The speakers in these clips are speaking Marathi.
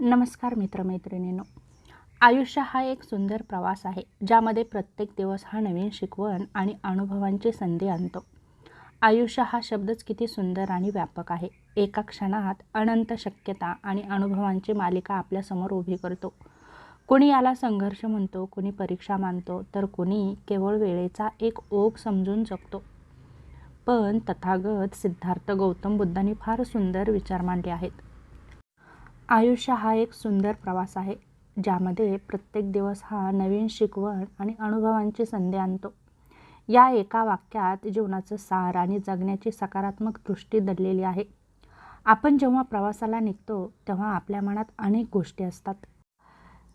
नमस्कार मित्रमैत्रिणींनो. आयुष्य हा एक सुंदर प्रवास आहे ज्यामध्ये प्रत्येक दिवस हा नवीन शिकवण आणि अनुभवांची संधी आणतो. आयुष्य हा शब्दच किती सुंदर आणि व्यापक आहे. एका क्षणात अनंत शक्यता आणि अनुभवांची मालिका आपल्यासमोर उभी करतो. कोणी याला संघर्ष म्हणतो कोणी परीक्षा मानतो तर कोणी केवळ वेळेचा एक ओघ समजून जगतो. पण तथागत सिद्धार्थ गौतम बुद्धांनी फार सुंदर विचार मांडले आहेत. आयुष्य हा एक सुंदर प्रवास आहे ज्यामध्ये प्रत्येक दिवस हा नवीन शिकवण आणि अनुभवांची संधी आणतो. या एका वाक्यात जीवनाचं सार आणि जगण्याची सकारात्मक दृष्टी दडलेली आहे. आपण जेव्हा प्रवासाला निघतो तेव्हा आपल्या मनात अनेक गोष्टी असतात.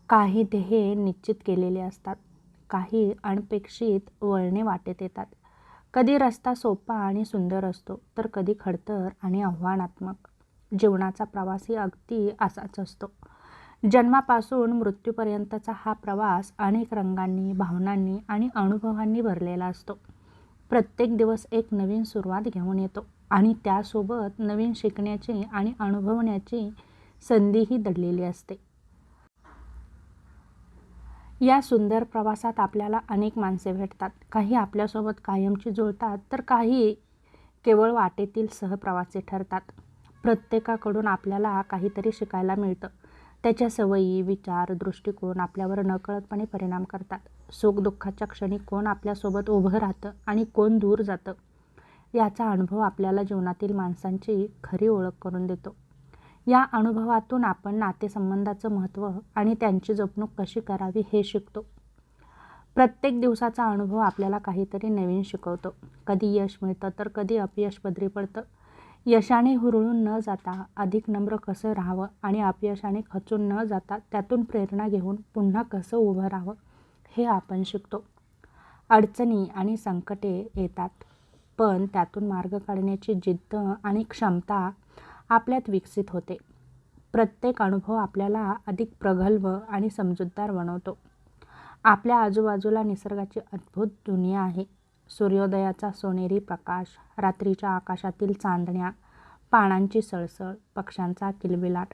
काही ध्येय निश्चित केलेले असतात काही अनपेक्षित वळणे वाटेत येतात. कधी रस्ता सोपा आणि सुंदर असतो तर कधी खडतर आणि आव्हानात्मक. जीवनाचा प्रवासही अगदी असाच असतो. जन्मापासून मृत्यूपर्यंतचा हा प्रवास अनेक रंगांनी भावनांनी आणि अनुभवांनी भरलेला असतो. प्रत्येक दिवस एक नवीन सुरुवात घेऊन येतो आणि त्यासोबत नवीन शिकण्याची आणि अनुभवण्याची संधीही दडलेली असते. या सुंदर प्रवासात आपल्याला अनेक माणसे भेटतात. काही आपल्यासोबत कायमची जुळतात तर काही केवळ वाटेतील सहप्रवासी ठरतात. प्रत्येकाकडून आपल्याला काहीतरी शिकायला मिळतं. त्याच्या सवयी विचार दृष्टिकोन आपल्यावर नकळतपणे परिणाम करतात. सुखदुःखाच्या क्षणी कोण आपल्यासोबत उभं राहतं आणि कोण दूर जातं? याचा अनुभव आपल्याला जीवनातील माणसांची खरी ओळख करून देतो. या अनुभवातून आपण नातेसंबंधाचं महत्त्व आणि त्यांची जपणूक कशी करावी हे शिकतो. प्रत्येक दिवसाचा अनुभव आपल्याला काहीतरी नवीन शिकवतो. कधी यश मिळतं तर कधी अपयश पदरी पडतं. यशाने हुरळून न जाता अधिक नम्र कसं राहावं आणि अपयशाने खचून न जाता त्यातून प्रेरणा घेऊन पुन्हा कसं उभं राहावं हे आपण शिकतो. अडचणी आणि संकटे येतात पण त्यातून मार्ग काढण्याची जिद्द आणि क्षमता आपल्यात विकसित होते. प्रत्येक अनुभव आपल्याला अधिक प्रगल्भ आणि समजूतदार बनवतो. आपल्या आजूबाजूला निसर्गाची अद्भुत दुनिया आहे. सूर्योदयाचा सोनेरी प्रकाश रात्रीच्या आकाशातील चांदण्या पानांची सळसळ पक्ष्यांचा किलबिलाट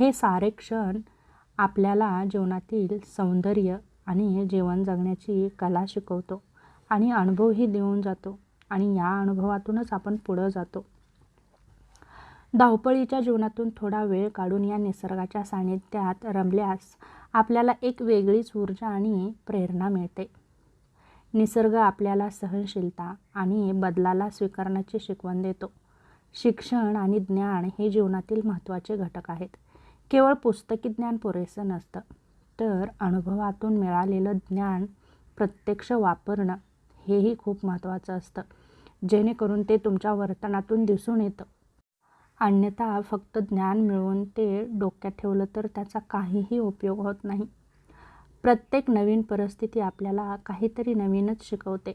हे सारे क्षण आपल्याला जीवनातील सौंदर्य आणि जीवन जगण्याची कला शिकवतो आणि अनुभवही देऊन जातो आणि या अनुभवातूनच आपण पुढं जातो. धावपळीच्या जीवनातून थोडा वेळ काढून या निसर्गाच्या सानिध्यात रमल्यास आपल्याला एक वेगळीच ऊर्जा आणि प्रेरणा मिळते. निसर्ग आपल्याला सहनशीलता आणि बदलाला स्वीकारण्याची शिकवण देतो. शिक्षण आणि ज्ञान हे जीवनातील महत्त्वाचे घटक आहेत. केवळ पुस्तकी ज्ञान पुरेसं नसतं तर अनुभवातून मिळालेलं ज्ञान प्रत्यक्ष वापरणं हेही खूप महत्त्वाचं असतं जेणेकरून ते तुमच्या वर्तनातून दिसून येतं. अन्यथा फक्त ज्ञान मिळवून ते डोक्यात ठेवलं तर त्याचा काहीही उपयोग होत नाही. प्रत्येक नवीन परिस्थिती आपल्याला काहीतरी नवीनच शिकवते.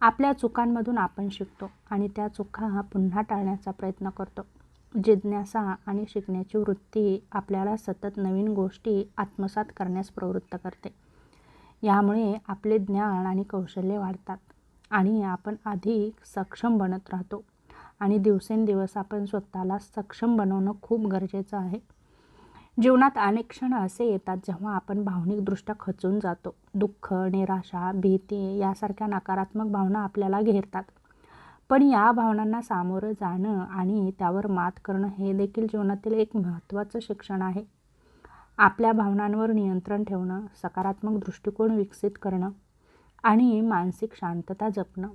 आपल्या चुकांमधून आपण शिकतो आणि त्या चुका पुन्हा टाळण्याचा प्रयत्न करतो. जिज्ञासा आणि शिकण्याची वृत्ती आपल्याला सतत नवीन गोष्टी आत्मसात करण्यास प्रवृत्त करते. यामुळे आपले ज्ञान आणि कौशल्य वाढतात आणि आपण अधिक सक्षम बनत राहतो आणि दिवसेंदिवस आपण स्वतःला सक्षम बनवणं खूप गरजेचं आहे. जीवनात अनेक क्षण असे येतात जेव्हा आपण भावनिकदृष्ट्या खचून जातो. दुःख निराशा भीती यासारख्या नकारात्मक भावना आपल्याला घेरतात. पण या भावनांना सामोरं जाणं आणि त्यावर मात करणं हे देखील जीवनातील एक महत्त्वाचं शिक्षण आहे. आपल्या भावनांवर नियंत्रण ठेवणं सकारात्मक दृष्टिकोन विकसित करणं आणि मानसिक शांतता जपणं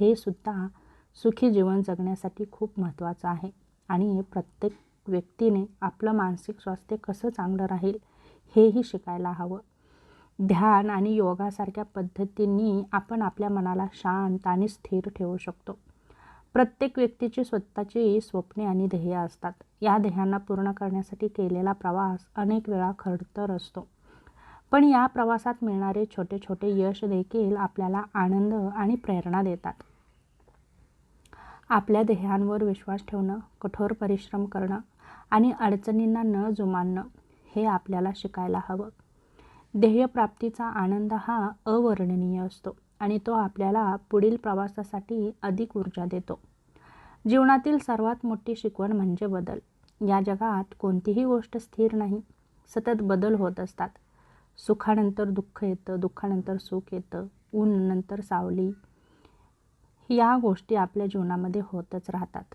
हे सुद्धा सुखी जीवन जगण्यासाठी खूप महत्त्वाचं आहे आणि प्रत्येक व्यक्तीने आपलं मानसिक स्वास्थ्य कसं चांगलं राहील हेही शिकायला हवं. ध्यान आणि योगासारख्या पद्धतींनी आपण आपल्या मनाला शांत आणि स्थिर ठेवू शकतो. प्रत्येक व्यक्तीची स्वतःची स्वप्ने आणि ध्येय असतात. या ध्येयांना पूर्ण करण्यासाठी केलेला प्रवास अनेक वेळा खडतर असतो. पण या प्रवासात मिळणारे छोटे छोटे यश देखील आपल्याला आनंद आणि प्रेरणा देतात. आपल्या ध्येयांवर विश्वास ठेवणं कठोर परिश्रम करणं आणि अडचणींना न जुमानणं हे आपल्याला शिकायला हवं. ध्येयप्राप्तीचा आनंद हा अवर्णनीय असतो आणि तो आपल्याला पुढील प्रवासासाठी अधिक ऊर्जा देतो. जीवनातील सर्वात मोठी शिकवण म्हणजे बदल. या जगात कोणतीही गोष्ट स्थिर नाही. सतत बदल होत असतात. सुखानंतर दुःख येतं दुःखानंतर सुख येतं ऊन नंतर सावली. या गोष्टी आपल्या जीवनामध्ये होतच राहतात.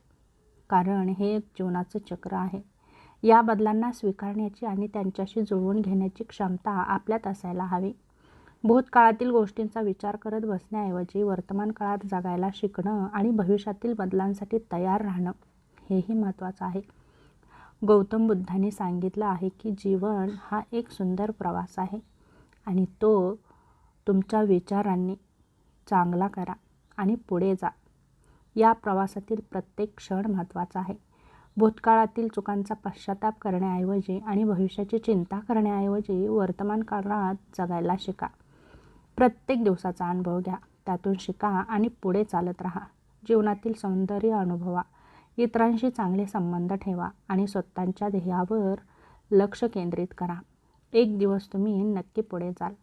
कारण हे एक जीवनाचं चक्र आहे. या बदलांना स्वीकारण्याची आणि त्यांच्याशी जुळवून घेण्याची क्षमता आपल्यात असायला हवी. भूतकाळातील गोष्टींचा विचार करत बसण्याऐवजी वर्तमान काळात जगायला शिकणं आणि भविष्यातील बदलांसाठी तयार राहणं हेही महत्त्वाचं आहे. गौतम बुद्धांनी सांगितलं आहे की जीवन हा एक सुंदर प्रवास आहे आणि तो तुमच्या विचारांनी चांगला करा आणि पुढे जा. या प्रवासातील प्रत्येक क्षण महत्त्वाचा आहे. भूतकाळातील चुकांचा पश्चाताप करण्याऐवजी आणि भविष्याची चिंता करण्याऐवजी वर्तमान काळात जगायला शिका. प्रत्येक दिवसाचा अनुभव घ्या. त्यातून शिका आणि पुढे चालत राहा. जीवनातील सौंदर्य अनुभवा. इतरांशी चांगले संबंध ठेवा आणि स्वतःच्या ध्येयावर लक्ष केंद्रित करा. एक दिवस तुम्ही नक्की पुढे जाल.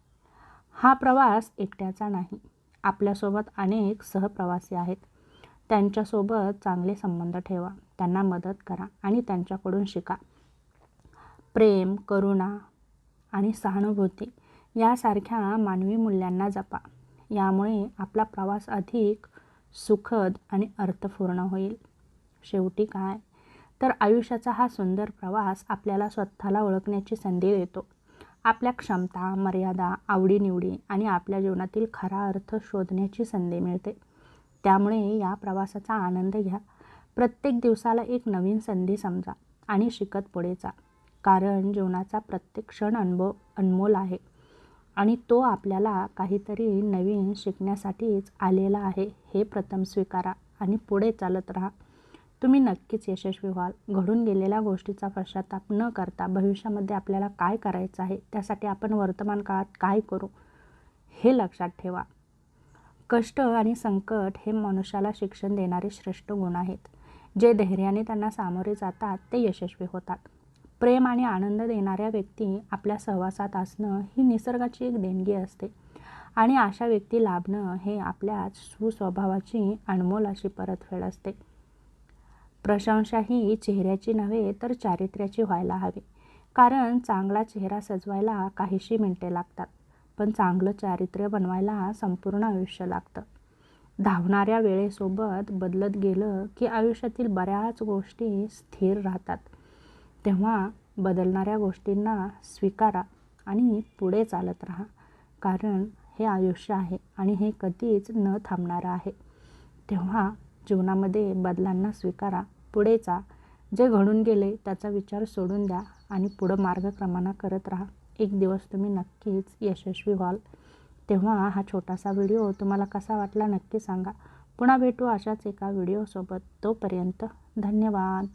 हा प्रवास एकट्याचा नाही. आपल्यासोबत अनेक सहप्रवासी आहेत. त्यांच्यासोबत चांगले संबंध ठेवा. त्यांना मदत करा आणि त्यांच्याकडून शिका. प्रेम करुणा आणि सहानुभूती यासारख्या मानवी मूल्यांना जपा. यामुळे आपला प्रवास अधिक सुखद आणि अर्थपूर्ण होईल. शेवटी काय? तर आयुष्याचा हा सुंदर प्रवास आपल्याला स्वतःला ओळखण्याची संधी देतो. आपल्या क्षमता मर्यादा आवडीनिवडी आणि आपल्या जीवनातील खरा अर्थ शोधण्याची संधी मिळते. त्यामुळे या प्रवासाचा आनंद घ्या. प्रत्येक दिवसाला एक नवीन संधी समजा आणि शिकत पुढे जा. कारण जीवनाचा प्रत्येक क्षण अनुभव अनमोल आहे. आणि तो आपल्याला काहीतरी नवीन शिकण्यासाठीच आलेला आहे. हे प्रथम स्वीकारा आणि पुढे चालत राहा. तुम्ही नक्कीच यशस्वी व्हाल. घडून गेलेल्या गोष्टीचा पश्चाताप न करता भविष्यामध्ये आपल्याला काय करायचं आहे? त्यासाठी आपण वर्तमान काळात काय करू? हे लक्षात ठेवा. कष्ट आणि संकट हे मनुष्याला शिक्षण देणारे श्रेष्ठ गुण आहेत. जे धैर्याने त्यांना सामोरे जातात ते यशस्वी होतात. प्रेम आणि आनंद देणाऱ्या व्यक्ती आपल्या सहवासात असणं ही निसर्गाची एक देणगी असते. आणि अशा व्यक्ती लाभणं हे आपल्या सुस्वभावाची अनमोल अशी परतफेड असते. प्रशंसा ही चेहऱ्याची नव्हे तर चारित्र्याची व्हायला हवी. कारण चांगला चेहरा सजवायला काहीशी मिनटे लागतात. पण चांगलं चारित्र्य बनवायला संपूर्ण आयुष्य लागतं. धावणाऱ्या वेळेसोबत बदलत गेलं की आयुष्यातील बऱ्याच गोष्टी स्थिर राहतात. तेव्हा बदलणाऱ्या गोष्टींना स्वीकारा आणि पुढे चालत राहा. कारण हे आयुष्य आहे आणि हे कधीच न थांबणारं आहे. तेव्हा जीवनामध्ये बदलांना स्वीकारा पुढेचा जे घडून गेले त्याचा विचार सोडून द्या आणि पुढं मार्गक्रमणा करत राहा. एक दिवस तुम्ही नक्कीच यशस्वी व्हाल. तेव्हा हा छोटासा व्हिडिओ तुम्हाला कसा वाटला नक्की सांगा. पुन्हा भेटू अशाच एका व्हिडिओसोबत. तोपर्यंत धन्यवाद.